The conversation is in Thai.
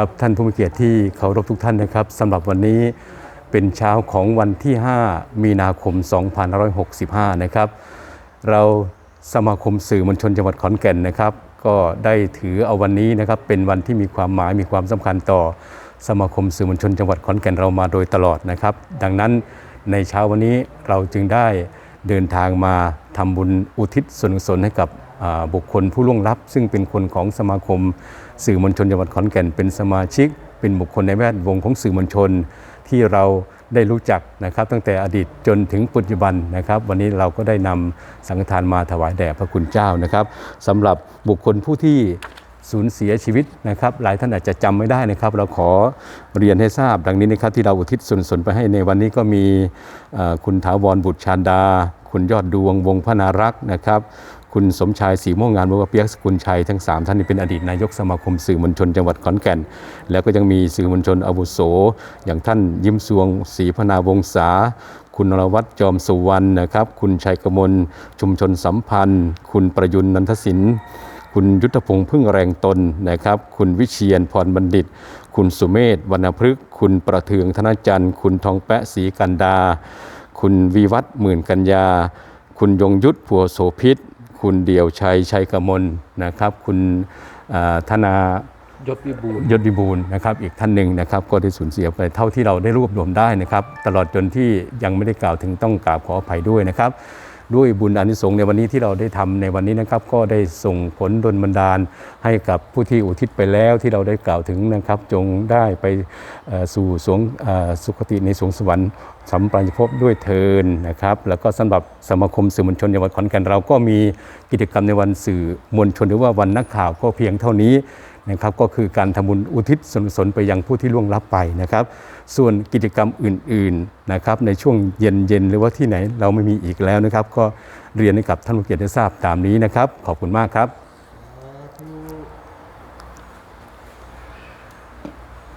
ครับท่านผู้มีเกียรติที่เคารพทุกท่านนะครับสำหรับวันนี้เป็นเช้าของวันที่ 5 มีนาคม 2565 นะครับ เราสมาคมสื่อมวลชนจังหวัดขอนแก่นนะครับ ก็ได้ถือเอาวันนี้นะครับเป็นวันที่มีความหมายมีความสำคัญต่อสมาคมสื่อมวลชนจังหวัดขอนแก่นเรามาโดยตลอดนะครับ ดังนั้นในเช้าวันนี้เราจึงได้เดินทางมาทำบุญอุทิศส่วนกุศลให้กับ บุคคลผู้ล่วงลับ ซึ่งเป็นคนของสมาคม สื่อมวลชนจังหวัดขอนแก่นเป็นสมาชิก เป็นบุคคลในแวดวงของสื่อมวลชนที่เราได้รู้จักนะครับตั้งแต่อดีตจนถึงปัจจุบันนะครับ วันนี้เราก็ได้นำสังฆทานมาถวายแด่พระคุณเจ้านะครับสำหรับบุคคลผู้ที่สูญเสียชีวิตนะครับ หลายท่านอาจจะจำไม่ได้นะครับ เราขอเรียนให้ทราบดังนี้นะครับ ที่เราอุทิศส่วนสนไปให้ในวันนี้ก็มีคุณถาวรบุตรชานดา คุณยอดดวงวงพนารักษ์นะครับ คุณสมชายสีม่วงงานบัวเปียกสกุลชัยทั้ง 3 ท่านนี้เป็นอดีตนายกสมาคมสื่อมวลชนจังหวัดขอนแก่น แล้วก็ยังมีสื่อมวลชนอาวุโส อย่างท่านยิ้มสวงศรีพนาวงศาคุณนรวัตรจอมสุวรรณนะครับ คุณชัยกมลชุมชนสัมพันธ์ คุณประยุนนันทศินคุณยุทธพงษ์พึ่งแรงตนนะครับ คุณวิเชียนพรบัณฑิต คุณสุเมธวรรณพฤกษ์คุณประเทืองธนจันทร์ คุณทองแปะศรีกันดา คุณวีวัฒหมื่นกัญญา คุณยงยุทธผัวโสพิษ คุณเดี่ยวชัยชัยกมลนะครับ คุณธนายศวิบูลยศดิบูลนะครับอีกท่านหนึ่งนะครับก็ได้สูญเสียไปเท่าที่เราได้รวบรวมได้นะครับ ตลอดจนที่ยังไม่ได้กล่าวถึงต้องกราบขออภัยด้วยนะครับ ด้วยบุญอานิสงส์ในวันนี้ที่เราได้ทำในวันนี้นะครับ ก็ได้ส่งผลดลบันดาลให้กับผู้ที่อุทิศไปแล้วที่เราได้กล่าวถึงนะครับ จงได้ไปสู่สวงสุคติในสวงสวรรค์สัมปรายภพด้วยเทินนะครับ แล้วก็สำหรับสมาคมสื่อมวลชนจังหวัดขอนแก่นเราก็มีกิจกรรมในวันสื่อมวลชนหรือว่าวันนักข่าวก็เพียงเท่านี้ นะครับก็คือการทำบุญอุทิศส่วนกุศลไปยังผู้ที่ล่วงลับไปนะครับ ส่วนกิจกรรมอื่นๆนะครับในช่วงเย็นๆหรือว่าที่ไหนเราไม่มีอีกแล้วนะครับ ก็เรียนให้กับท่านผู้เกียรติทราบตามนี้นะครับ ขอบคุณมากครับ